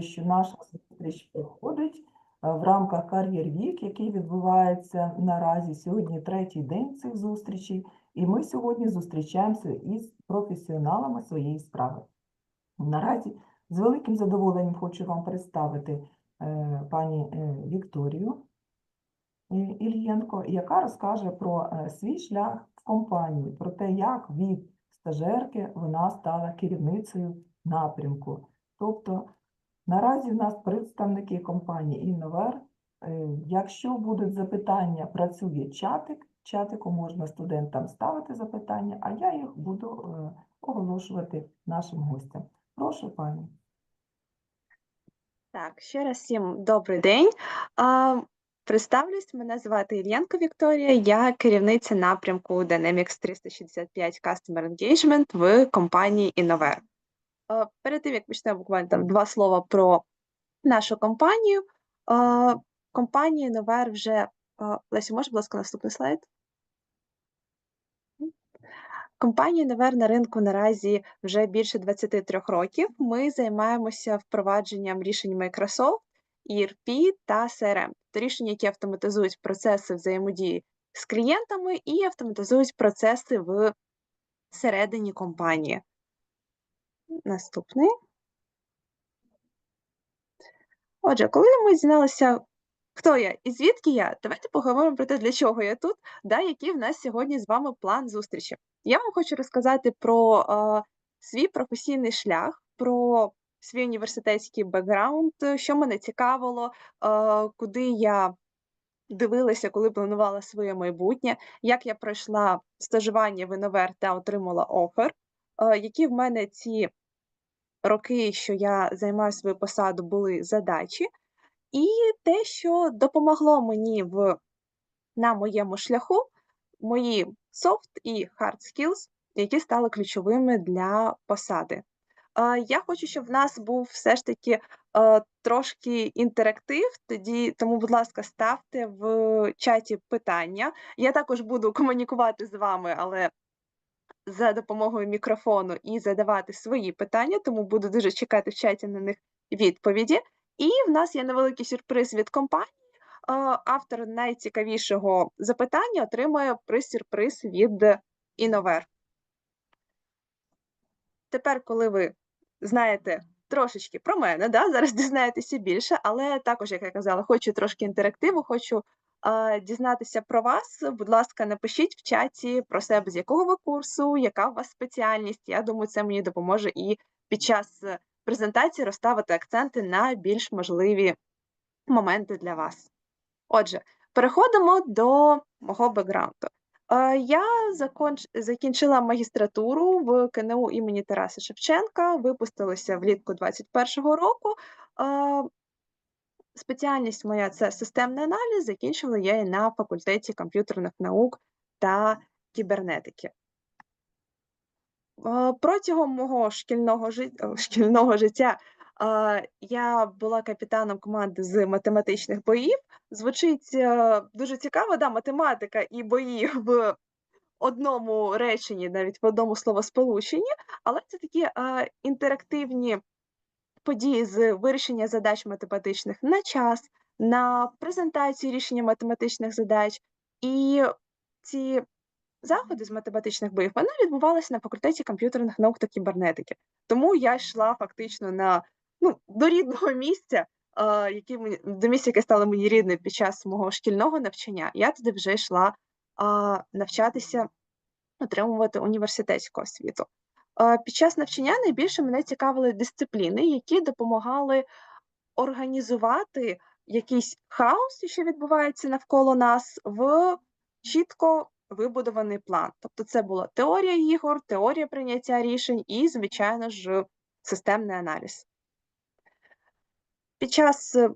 Що наша зустріч проходить е, в рамках кар'єр вік, який відбувається наразі. Сьогодні третій день цих зустрічей, і ми сьогодні зустрічаємося із професіоналами своєї справи. Наразі з великим задоволенням хочу вам представити е, пані е, Вікторію Ільєнко, яка розкаже про свій шлях в компанії, про те, як від стажерки вона стала керівницею напрямку. Тобто Наразі в нас представники компанії Інновер. Е, Якщо будуть запитання, працює чатик. Чатику можна студентам ставити запитання, а я їх буду е, оголошувати нашим гостям. Прошу, пані. Так, ще раз всім добрий день. Представлюсь, мене звати Ільєнко Вікторія, я керівниця напрямку Dynamics 365 Customer Engagement в компанії Innover. А, перед тим, як почнемо буквально там два слова про нашу компанію. Компанія Innover вже... А, Лесі, можеш, будь ласка, наступний слайд? Компанія Невер на ринку наразі вже більше 23 років. Ми займаємося впровадженням рішень Microsoft, ERP та CRM. Це рішення, які автоматизують процеси взаємодії з клієнтами і автоматизують процеси в середині компанії. Наступний. Отже, коли ми дізналися, хто я і звідки я, давайте поговоримо про те, для чого я тут, да, який в нас сьогодні з вами план зустрічі. Я вам хочу розказати про е, свій професійний шлях, про свій університетський бекграунд, що мене цікавило, е, куди я дивилася, коли планувала своє майбутнє, як я пройшла стажування в Інновер та отримала офер, які в мене ці роки, що я займаю свою посаду, були задачі, і те, що допомогло мені в, на моєму шляху, мої soft і hard skills, які стали ключовими для посади. Я хочу, щоб в нас був все ж таки е, трошки інтерактив, тоді тому, будь ласка, ставте в чаті питання. Я також буду комунікувати з вами, але за допомогою мікрофону і задавати свої питання, тому буду дуже чекати в чаті на них відповіді. І в нас є невеликий сюрприз від компанії. Е, Автор найцікавішого запитання отримує приз-сюрприз від Інновер. Тепер, коли ви знаєте трошечки про мене, да, зараз дізнаєтеся більше, але також, як я казала, хочу трошки інтерактиву, хочу дізнатися про вас. Будь ласка, напишіть в чаті про себе, з якого ви курсу, яка у вас спеціальність. Я думаю, це мені допоможе і під час е, презентації розставити акценти на більш можливі моменти для вас. Отже, переходимо до мого бекграунду. Е, Я закінчила магістратуру в КНУ імені Тараса Шевченка, випустилася влітку 21-го року. Е, Спеціальність моя це системний аналіз. Закінчила я її на факультеті комп'ютерних наук та кібернетики. Е, Протягом мого шкільного, жит... шкільного життя е, я була капітаном команди з математичних боїв. Звучить е, дуже цікаво, да, математика і бої в одному реченні, навіть в одному словосполученні, але це такі е, інтерактивні події з вирішення задач математичних на час, на презентацію рішення математичних задач. І ці заходи з математичних боїв вони відбувалися на факультеті комп'ютерних наук та кібернетики. Тому я йшла фактично на ну, до рідного місця, який мені до місця, яке стало мені рідним під час мого шкільного навчання. Я туди вже йшла навчатися, отримувати університетську освіту. Е, Під час навчання найбільше мене цікавили дисципліни, які допомагали організувати якийсь хаос, що відбувається навколо нас, в чітко вибудований план. Тобто, це була теорія ігор, теорія прийняття рішень і, звичайно ж, системний аналіз. Під час е,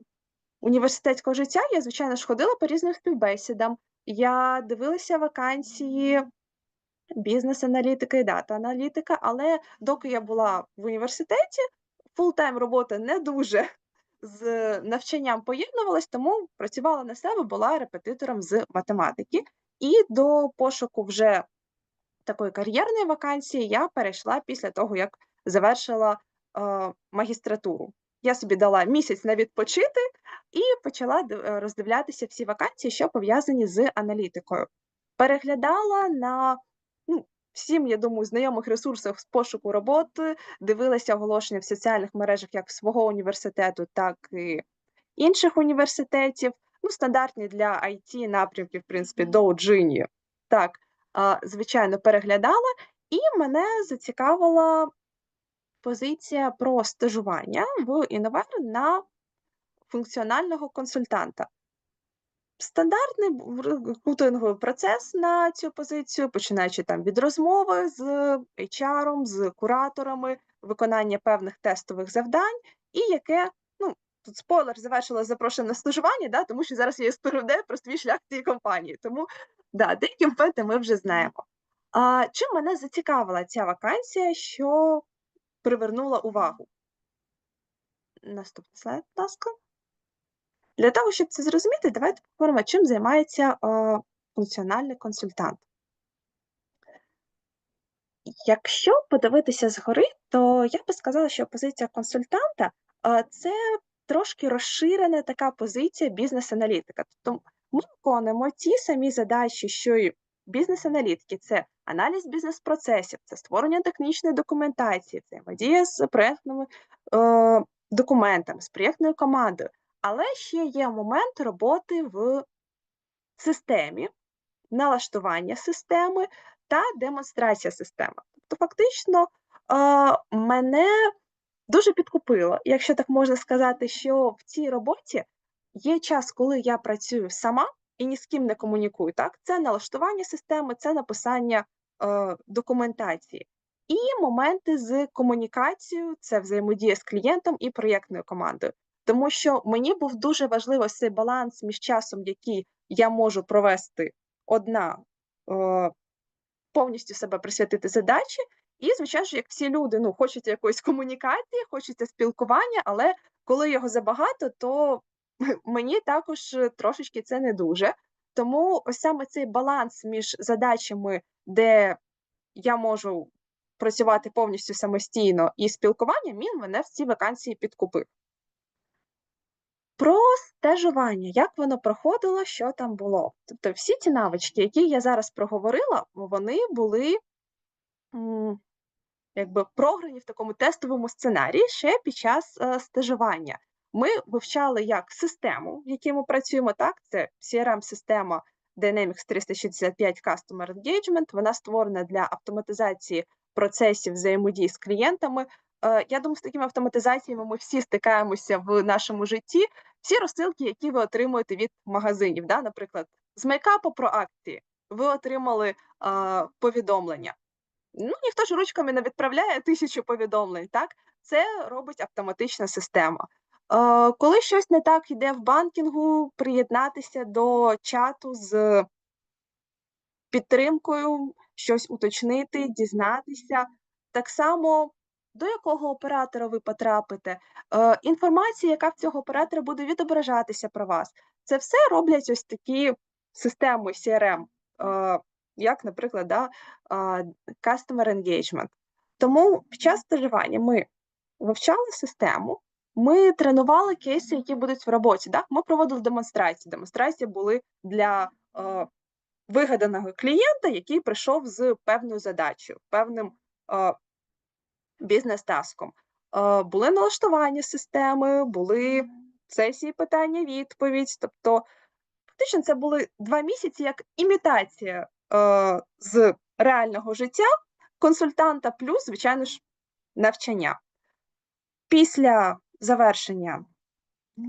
університетського життя я, звичайно ж, ходила по різним співбесідам. Я дивилася вакансії бізнес-аналітика і дата-аналітика, але доки я була в університеті, фултайм робота не дуже з навчанням поєднувалась, тому працювала на себе, була репетитором з математики. І до пошуку вже такої кар'єрної вакансії я перейшла після того, як завершила е, магістратуру. я собі дала місяць на відпочити і почала е, роздивлятися всі вакансії, що пов'язані з аналітикою. Переглядала на всім, я думаю, знайомих ресурсах з пошуку роботи, дивилася оголошення в соціальних мережах як свого університету, так і інших університетів. Ну, стандартні для IT напрямків, в принципі, доуджині. Так, звичайно, переглядала, і мене зацікавила позиція про стажування в інновер на функціонального консультанта. Стандартний рекрутинговий процес на цю позицію, починаючи там від розмови з HR, з кураторами, виконання певних тестових завдань, і яке, ну, тут спойлер, завершила запрошення на стажування, да, тому що зараз я розповідаю про свій шлях цієї компанії. Тому да, деякі моменти ми вже знаємо. А, чим мене зацікавила ця вакансія, що привернула увагу? Наступний слайд, будь ласка. Для того, щоб це зрозуміти, давайте поговоримо, чим займається е, функціональний консультант. Якщо подивитися згори, то я би сказала, що позиція консультанта е, це трошки розширена така позиція бізнес-аналітика. Тобто ми виконуємо ті самі задачі, що і бізнес-аналітики: це аналіз бізнес-процесів, це створення технічної документації, це взаємодія з проєктними е, документами, з проєктною командою. Але ще є момент роботи в системі, налаштування системи та демонстрація системи. Тобто, фактично, е, мене дуже підкупило, якщо так можна сказати, що в цій роботі є час, коли я працюю сама і ні з ким не комунікую. Так, це налаштування системи, це написання е, документації. І моменти з комунікацією, це взаємодія з клієнтом і проєктною командою. Тому що мені був дуже важливий цей баланс між часом, який я можу провести одна, е, повністю себе присвятити задачі, і, звичайно як всі люди, ну, хочеться якоїсь комунікації, хочеться спілкування, але коли його забагато, то мені також трошечки це не дуже. Тому ось саме цей баланс між задачами, де я можу працювати повністю самостійно і спілкуванням, він мене в цій вакансії підкупив. Про стажування, як воно проходило, що там було. Тобто всі ті навички, які я зараз проговорила, вони були якби програні в такому тестовому сценарії ще під час е, стажування. Ми вивчали як систему, в якій ми працюємо, так, це CRM-система Dynamics 365 Customer Engagement, вона створена для автоматизації процесів взаємодії з клієнтами. Е, Я думаю, з такими автоматизаціями ми всі стикаємося в нашому житті. Всі розсилки, які ви отримуєте від магазинів, да? наприклад, з мейкапу про акції, ви отримали е, повідомлення. Ну, ніхто ж ручками не відправляє тисячу повідомлень, так? Це робить автоматична система. Е, коли щось не так йде в банкінгу, приєднатися до чату з підтримкою, щось уточнити, дізнатися. Так само до якого оператора ви потрапите, е, інформація, яка в цього оператора буде відображатися про вас. Це все роблять ось такі системи CRM, е, як, наприклад, да, е, Customer Engagement. Тому під час стажування ми вивчали систему, ми тренували кейси, які будуть в роботі. Так? Ми проводили демонстрації. Демонстрації були для е, вигаданого клієнта, який прийшов з певною задачею, певним бізнес-таском. Е, були налаштування системи, були сесії питання-відповідь. Тобто, фактично, це були два місяці як імітація е, з реального життя консультанта, плюс, звичайно ж, навчання. Після завершення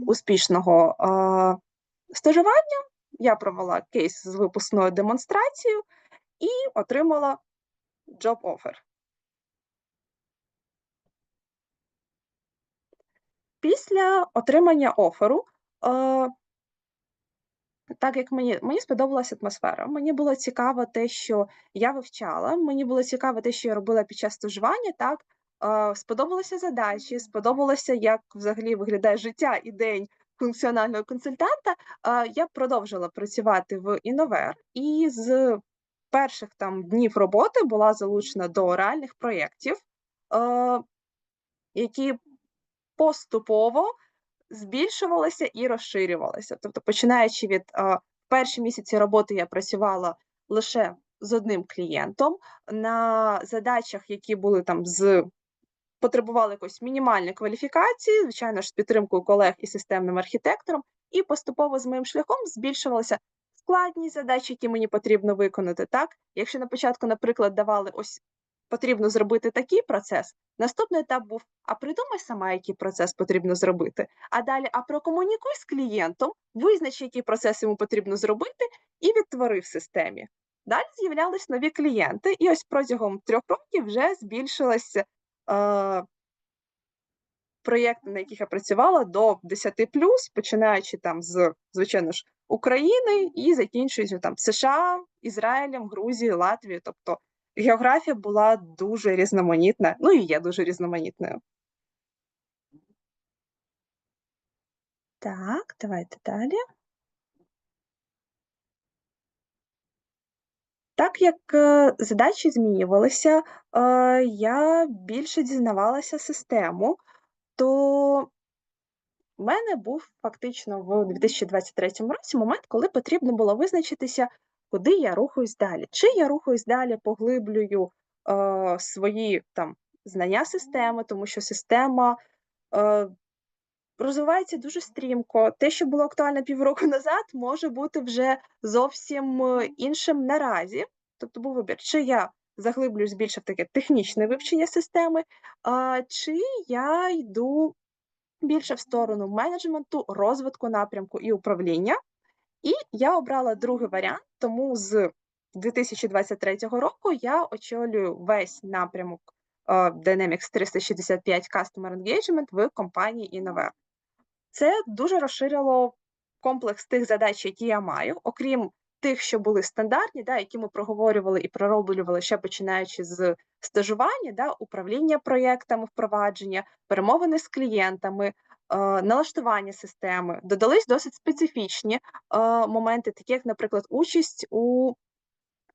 успішного е, стажування я провела кейс з випускною демонстрацією і отримала job offer. Після отримання оферу, е, так як мені, мені сподобалася атмосфера, мені було цікаво те, що я вивчала, мені було цікаво те, що я робила під час стажування, так, е, сподобалися задачі, сподобалося, як взагалі виглядає життя і день функціонального консультанта. Е, я продовжила працювати в Інновер і з перших там днів роботи була залучена до реальних проєктів, е, які поступово збільшувалася і розширювалася. Тобто, починаючи від е, перші місяці роботи я працювала лише з одним клієнтом на задачах, які були там з потребували якоїсь мінімальної кваліфікації, звичайно ж, з підтримкою колег і системним архітектором, і поступово з моїм шляхом збільшувалася складність задач, які мені потрібно виконати. Так, якщо на початку, наприклад, давали ось потрібно зробити такий процес, наступний етап був: а придумай сама, який процес потрібно зробити. А далі, а прокомунікуй з клієнтом, визнач, який процес йому потрібно зробити, і відтвори в системі. Далі з'являлись нові клієнти, і ось протягом трьох років вже збільшилася е, проєкти, на яких я працювала, до 10 починаючи там з, звичайно ж, України і закінчуючи там США, Ізраїлем, Грузією, Латвією. Тобто географія була дуже різноманітна, ну і є дуже різноманітною. Так, давайте далі. Так як е, задачі змінювалися, е, я більше дізнавалася систему, то в мене був фактично в 2023 році момент, коли потрібно було визначитися, куди я рухаюсь далі. Чи я рухаюсь далі, поглиблюю е, свої там знання системи, тому що система е, розвивається дуже стрімко. Те, що було актуально півроку назад, може бути вже зовсім е, іншим наразі. Тобто був вибір, чи я заглиблююсь більше в таке технічне вивчення системи, а, чи я йду більше в сторону менеджменту, розвитку напрямку і управління. І я обрала другий варіант, тому з 2023 року я очолюю весь напрямок е, Dynamics 365 Customer Engagement в компанії Innover. Це дуже розширило комплекс тих задач, які я маю, окрім тих, що були стандартні, да, які ми проговорювали і пророблювали ще починаючи з стажування, да, управління проєктами, впровадження, перемовини з клієнтами, налаштування системи. Додались досить специфічні моменти, такі як, наприклад, участь у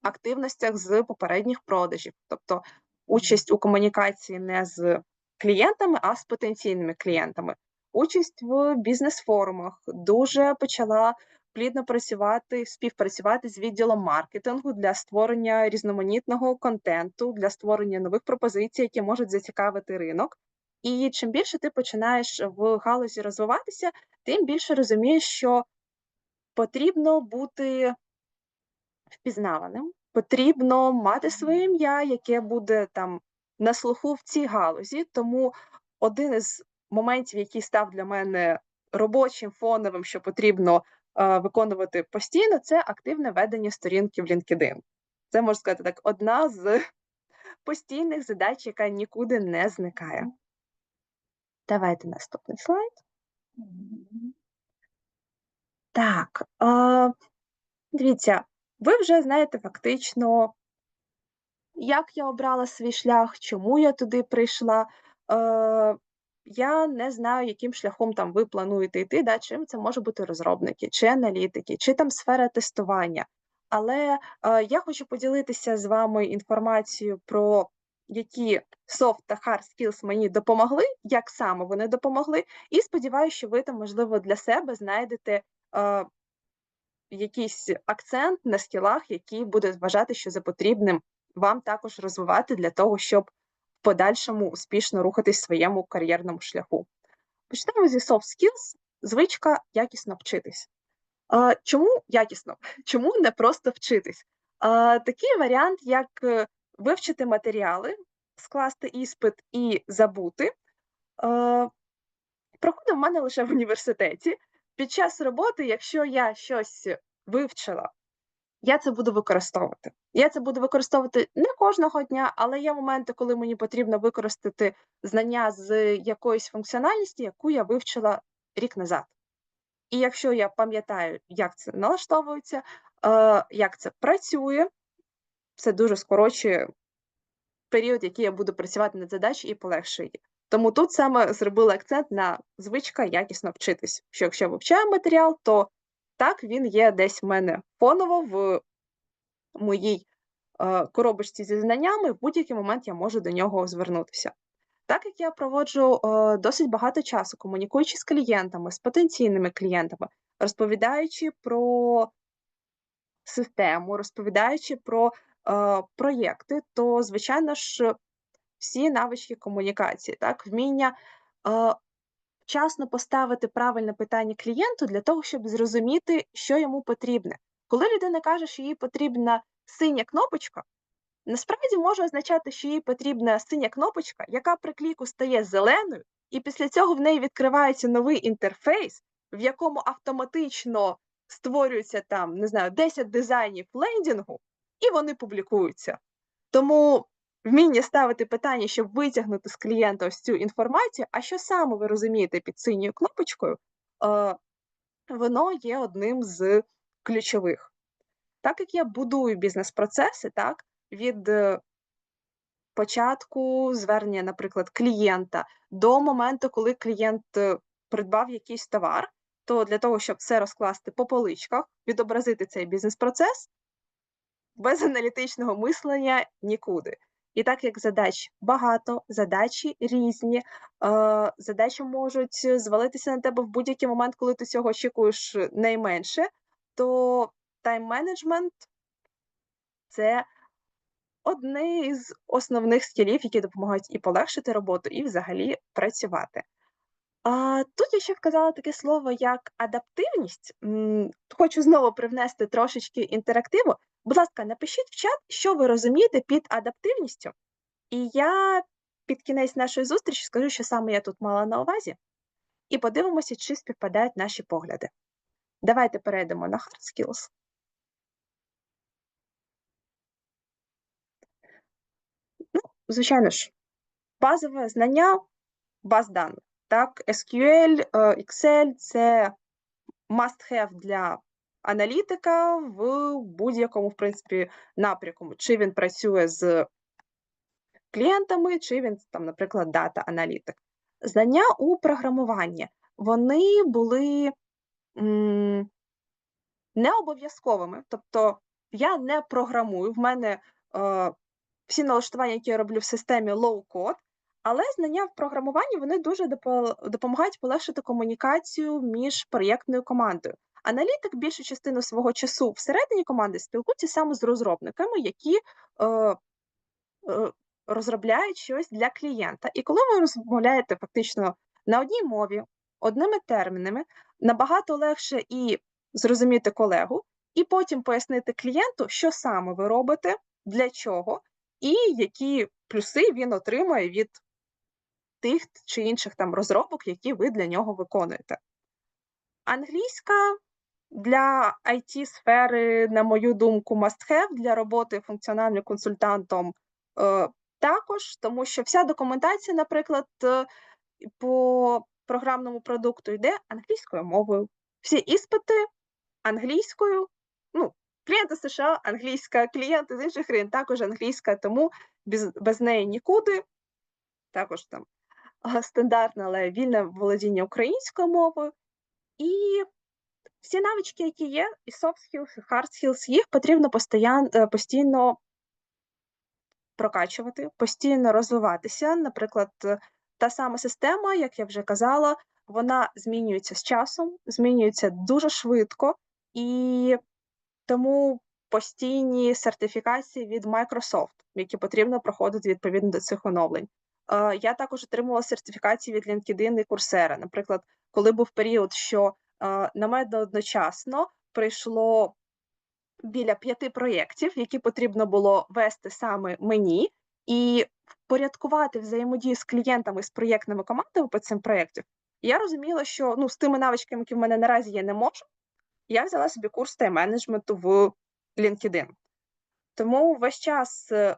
активностях з попередніх продажів, тобто участь у комунікації не з клієнтами, а з потенційними клієнтами. Участь в бізнес-форумах дуже почала плідно працювати, співпрацювати з відділом маркетингу для створення різноманітного контенту, для створення нових пропозицій, які можуть зацікавити ринок. І чим більше ти починаєш в галузі розвиватися, тим більше розумієш, що потрібно бути впізнаваним, потрібно мати своє ім'я, яке буде там на слуху в цій галузі. Тому один із моментів, який став для мене робочим фоновим, що потрібно е, виконувати постійно, це активне ведення сторінки в LinkedIn. Це можна сказати так, одна з постійних задач, яка нікуди не зникає. Давайте наступний слайд. Так, дивіться, ви вже знаєте фактично, як я обрала свій шлях, чому я туди прийшла. Я не знаю, яким шляхом там ви плануєте йти, да, чим це може бути розробники, чи аналітики, чи там сфера тестування. Але е, я хочу поділитися з вами інформацією про які soft та hard skills мені допомогли, як саме вони допомогли, і сподіваюся, що ви там, можливо, для себе знайдете е, якийсь акцент на скілах, які буде вважати, що за потрібним вам також розвивати для того, щоб в подальшому успішно рухатись в своєму кар'єрному шляху. Почнемо зі soft skills, звичка якісно вчитись. А, Чому якісно? Чому не просто вчитись? А, Такий варіант, як е, вивчити матеріали, скласти іспит і забути, а, проходив в мене лише в університеті. Під час роботи, якщо я щось вивчила, я це буду використовувати. Я це буду використовувати не кожного дня, але є моменти, коли мені потрібно використати знання з якоїсь функціональності, яку я вивчила рік назад. І якщо я пам'ятаю, як це налаштовується, е, як це працює, це дуже скорочує період, який я буду працювати над задачею і полегшує. Тому тут саме зробили акцент на звичка якісно вчитись. Що якщо я вивчаю матеріал, то так він є десь в мене фоново в моїй е, коробочці зі знаннями, в будь-який момент я можу до нього звернутися. Так як я проводжу е, досить багато часу, комунікуючи з клієнтами, з потенційними клієнтами, розповідаючи про систему, розповідаючи про проєкти, то, звичайно ж, всі навички комунікації, так, вміння е, вчасно поставити правильне питання клієнту для того, щоб зрозуміти, що йому потрібне. Коли людина каже, що їй потрібна синя кнопочка, насправді може означати, що їй потрібна синя кнопочка, яка при кліку стає зеленою, і після цього в неї відкривається новий інтерфейс, в якому автоматично створюється там, не знаю, 10 дизайнів лендінгу, і вони публікуються. Тому вміння ставити питання, щоб витягнути з клієнта ось цю інформацію, а що саме ви розумієте під синьою кнопочкою, е, воно є одним з ключових. Так як я будую бізнес-процеси, так, від е, початку звернення, наприклад, клієнта до моменту, коли клієнт е, придбав якийсь товар, то для того, щоб все розкласти по поличках, відобразити цей бізнес-процес, без аналітичного мислення нікуди. І так як задач багато, задачі різні, е, задачі можуть звалитися на тебе в будь-який момент, коли ти цього очікуєш найменше, то тайм-менеджмент це одне із основних скілів, які допомагають і полегшити роботу, і взагалі працювати. А, тут я ще вказала таке слово як адаптивність. Хочу знову привнести трошечки інтерактиву. Будь ласка, напишіть в чат, що ви розумієте під адаптивністю. І я під кінець нашої зустрічі скажу, що саме я тут мала на увазі, і подивимося, чи співпадають наші погляди. Давайте перейдемо на hard skills. Ну, звичайно ж, базове знання баз даних. Так, SQL, е, Excel це must-have для аналітика в будь-якому, в принципі, напрямку. Чи він працює з клієнтами, чи він там, наприклад, дата-аналітик. Знання у програмуванні вони були не обов'язковими. Тобто я не програмую, в мене е, всі налаштування, які я роблю в системі low-code, але знання в програмуванні вони дуже допомагають полегшити комунікацію між проєктною командою. Аналітик більшу частину свого часу всередині команди спілкується саме з розробниками, які е, е, розробляють щось для клієнта. І коли ви розмовляєте фактично на одній мові, одними термінами, набагато легше і зрозуміти колегу, і потім пояснити клієнту, що саме ви робите, для чого, і які плюси він отримує від тих чи інших там розробок, які ви для нього виконуєте. Англійська для it сфери, на мою думку, must have для роботи функціональним консультантом е, також, тому що вся документація, наприклад, е, по програмному продукту йде англійською мовою. Всі іспити англійською. Ну, клієнти США англійська, клієнти з інших країн також англійська, тому без, без неї нікуди. Також там стандартне, але вільне володіння українською мовою. І всі навички, які є, і soft skills, і hard skills, їх потрібно е, постійно прокачувати, постійно розвиватися. Наприклад, е, та сама система, як я вже казала, вона змінюється з часом, змінюється дуже швидко, і тому постійні сертифікації від Microsoft, які потрібно проходити відповідно до цих оновлень. Е, Я також отримала сертифікації від LinkedIn і Coursera. Наприклад, коли був період, що на мене одночасно прийшло біля п'яти проєктів, які потрібно було вести саме мені, і впорядкувати взаємодію з клієнтами з проєктними командами по цим проєктам, я розуміла, що ну, з тими навичками, які в мене наразі є, не можу. Я взяла собі курс тайм-менеджменту в LinkedIn. Тому весь час е,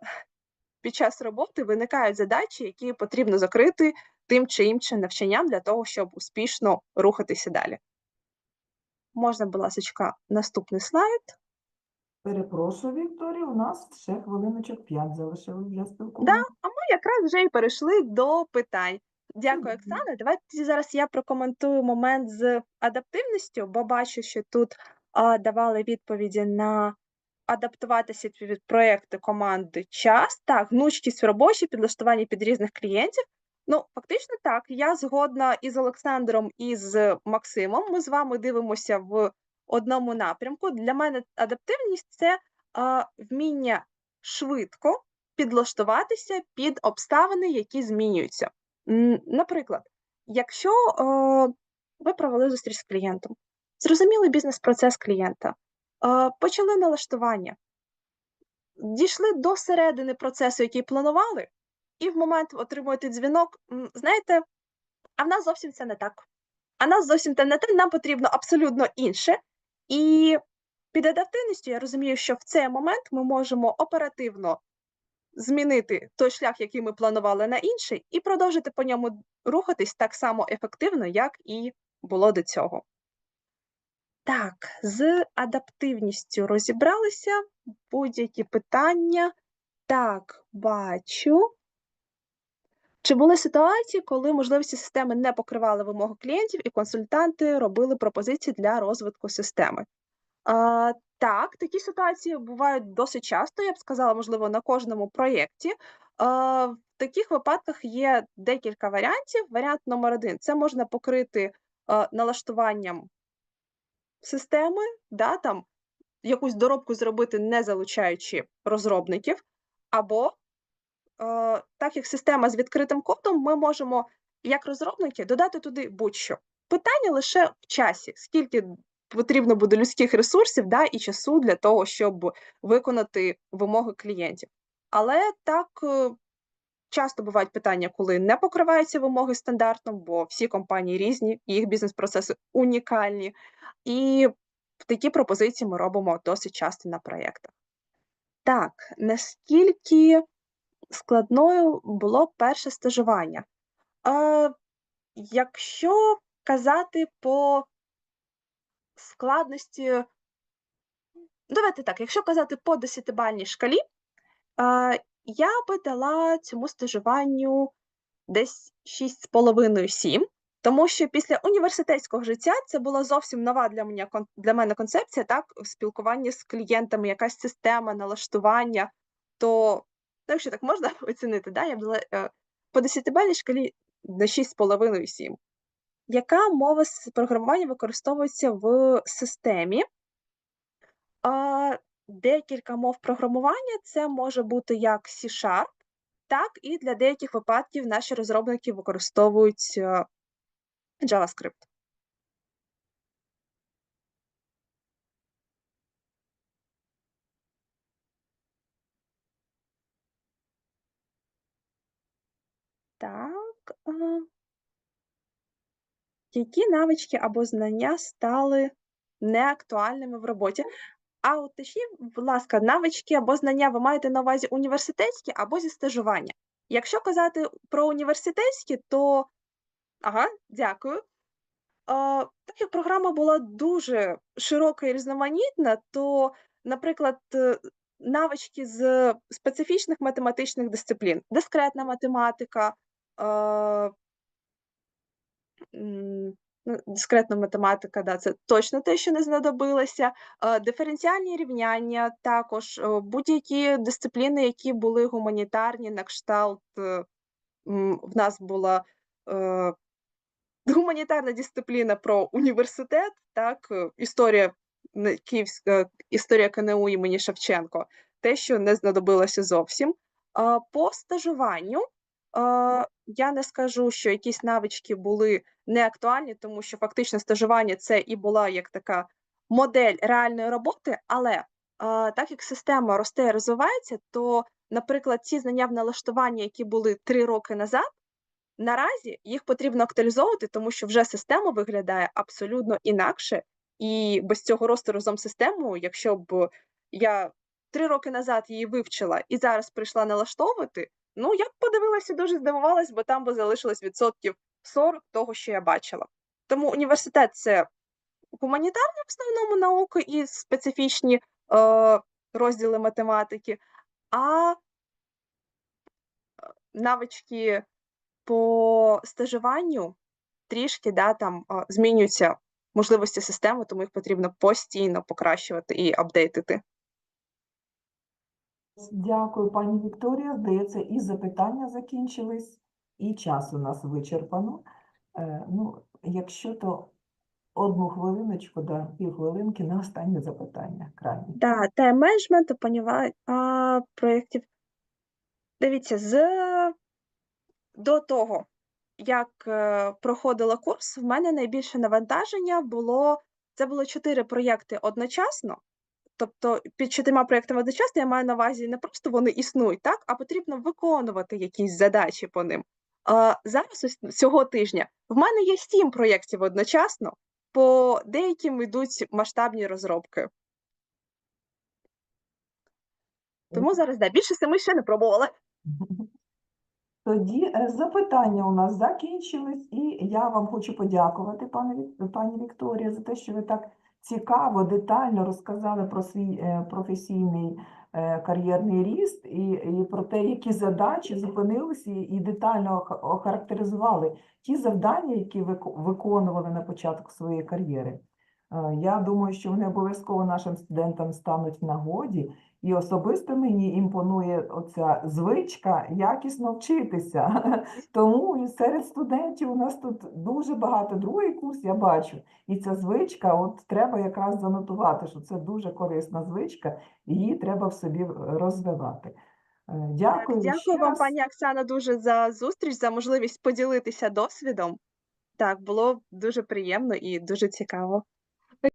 під час роботи виникають задачі, які потрібно закрити тим чи іншим навчанням для того, щоб успішно рухатися далі. Можна, будь ласка, наступний слайд. Перепрошую, Вікторія, у нас ще хвилиночок 5 залишилось для спілкування. А ми якраз вже і перейшли до питань. Дякую, Оксана. Давайте зараз я прокоментую момент з адаптивністю, бо бачу, що тут а, давали відповіді на адаптуватися від проєкту команди час. Так, гнучкість в робочі, підлаштування під різних клієнтів. Ну, фактично так. Я згодна і з Олександром, і з Максимом. Ми з вами дивимося в одному напрямку. Для мене адаптивність це а, вміння швидко підлаштуватися під обставини, які змінюються. Наприклад, якщо е, ви провели зустріч з клієнтом, зрозуміли бізнес-процес клієнта, е, почали налаштування, дійшли до середини процесу, який планували, і в момент отримуєте дзвінок, знаєте, а в нас зовсім це не так. А нас зовсім те не те, нам потрібно абсолютно інше. І під адаптивністю я розумію, що в цей момент ми можемо оперативно змінити той шлях, який ми планували на інший, і продовжити по ньому рухатись так само ефективно, як і було до цього. Так, з адаптивністю розібралися. Будь-які питання. Так, бачу. Чи були ситуації, коли можливості системи не покривали вимоги клієнтів, і консультанти робили пропозиції для розвитку системи? А, так, такі ситуації бувають досить часто, я б сказала, можливо, на кожному проєкті. В таких випадках є декілька варіантів. Варіант номер один це можна покрити а, налаштуванням системи, да, там якусь доробку зробити, не залучаючи розробників, або так як система з відкритим кодом, ми можемо, як розробники, додати туди будь-що. Питання лише в часі, скільки потрібно буде людських ресурсів да, і часу для того, щоб виконати вимоги клієнтів. Але так е, часто бувають питання, коли не покриваються вимоги стандартом, бо всі компанії різні, їх бізнес-процеси унікальні. І такі пропозиції ми робимо досить часто на проєктах. Так, наскільки складною було перше стажування? Е, якщо казати по складності, давайте так, якщо казати по десятибальній шкалі, е, я би дала цьому стажуванню десь 6,5-7, тому що після університетського життя це була зовсім нова для мене, для мене концепція, так, спілкування з клієнтами, якась система, налаштування. То, ну, якщо так можна оцінити, да, я б дала е, по 10-бальній шкалі на 6,5-7. Яка мова с- програмування використовується в системі? Декілька мов програмування це може бути як C-Sharp, так і для деяких випадків наші розробники використовують е, JavaScript. Так. е, Які навички або знання стали неактуальними в роботі? А уточніть, будь ласка, навички або знання ви маєте на увазі університетські або зі стажування? Якщо казати про університетські, то ага, дякую. А, так як програма була дуже широка і різноманітна, то, наприклад, е, навички з специфічних математичних дисциплін, дискретна математика, дискретна математика, да, це точно те, що не знадобилося. Диференціальні рівняння також, будь-які дисципліни, які були гуманітарні, на кшталт, е, в нас була е, гуманітарна дисципліна про університет, так, е, історія Київська історія КНУ імені Шевченко, те, що не знадобилося зовсім. По стажуванню я не скажу, що якісь навички були неактуальні, тому що фактично стажування це і була як така модель реальної роботи, але так як система росте і розвивається, то, наприклад, ці знання в налаштуванні, які були три роки назад, Наразі їх потрібно актуалізовувати, тому що вже система виглядає абсолютно інакше, і без цього росту разом з системою, якщо б я 3 роки назад її вивчила і зараз прийшла налаштовувати, ну я б подивилася дуже здивувалась, бо там би залишилось відсотків 40 того, що я бачила. Тому університет це гуманітарні в основному науки і специфічні е, розділи математики, а навички по стажуванню трішки да, там змінюються можливості системи, тому їх потрібно постійно покращувати і апдейтити. Дякую, пані Вікторія. Здається, і запитання закінчились. і час у нас вичерпано. Е, Ну, якщо то одну хвилиночку, да, півхвилинки на останнє запитання. Крайнє. Да, тайм-менеджмент, опанювання а, проєктів. Дивіться, з до того, як е, проходила курс, в мене найбільше навантаження було це було чотири проєкти одночасно. Тобто під чотирма проєктами одночасно я маю на увазі не просто вони існують, так, а потрібно виконувати якісь задачі по ним. А зараз ось цього тижня в мене є сім проєктів одночасно, по деяким йдуть масштабні розробки. Тому зараз да, більше семи ще не пробувала. Тоді е, запитання у нас закінчились, і я вам хочу подякувати, пані Вікторія, за те, що ви так цікаво, детально розказали про свій е, професійний е, кар'єрний ріст і, і про те, які задачі зупинилися, і, детально охарактеризували ті завдання, які ви виконували на початку своєї кар'єри. Е, Я думаю, що вони обов'язково нашим студентам стануть в нагоді, і особисто мені імпонує оця звичка якісно вчитися. Тому і серед студентів у нас тут дуже багато другий курс, я бачу. І ця звичка, от треба якраз занотувати, що це дуже корисна звичка, її треба в собі розвивати. Е, Так, Дякую, дякую вам, раз. пані Оксана, дуже за зустріч, за можливість поділитися досвідом. Так, було дуже приємно і дуже цікаво.